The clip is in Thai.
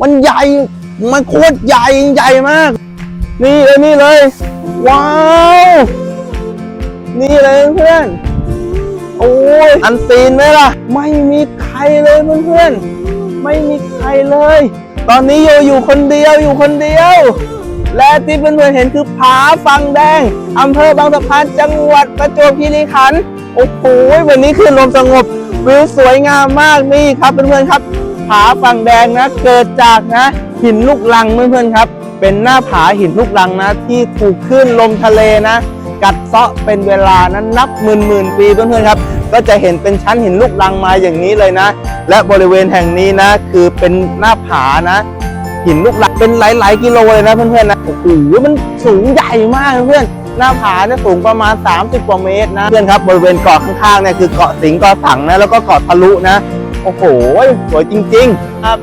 มันใหญ่ มันโคตรใหญ่ ใหญ่มาก นี่เลยนี่เลย ว้าว นี่เลยเพื่อน โอ้ย อันซีนไหมล่ะ ไม่มีใครเลยเพื่อนๆไม่มีใครเลย ตอนนี้โยอยู่คนเดียวอยู่คนเดียว และที่เพื่อนๆเห็นคือผาฟังแดงอำเภอบางสะพานจังหวัดประจวบคีรีขันธ์ โอ้โห วันนี้คือลมสงบวิวสวยงามมากนี่ครับเพื่อนๆครับ ผาฝั่งแดงนะเกิดจากนะหินลูกลังเพื่อนๆครับ เป็นหน้าผาหินลูกลังนะ ที่ถูกคลื่นลมทะเลนะ กัดเซาะเป็นเวลานั้นนับหมื่นหมื่นปีเพื่อนๆครับ ก็จะเห็นเป็นชั้นหินลูกลังมาอย่างนี้เลยนะ และบริเวณแห่งนี้นะ คือเป็นหน้าผานะหินลูกหลังเป็นหลาย ๆ กิโลเลยนะเพื่อนๆนะโอ้โหมันสูงใหญ่มากเพื่อนหน้าผาเนี่ยสูงประมาณ 30 กว่าเมตรนะเพื่อนครับบริเวณเกาะข้างๆเนี่ยคือเกาะสิงเกาะสังนะแล้วก็เกาะทะลุนะ โอ้โหสวยจริง ๆ ครับ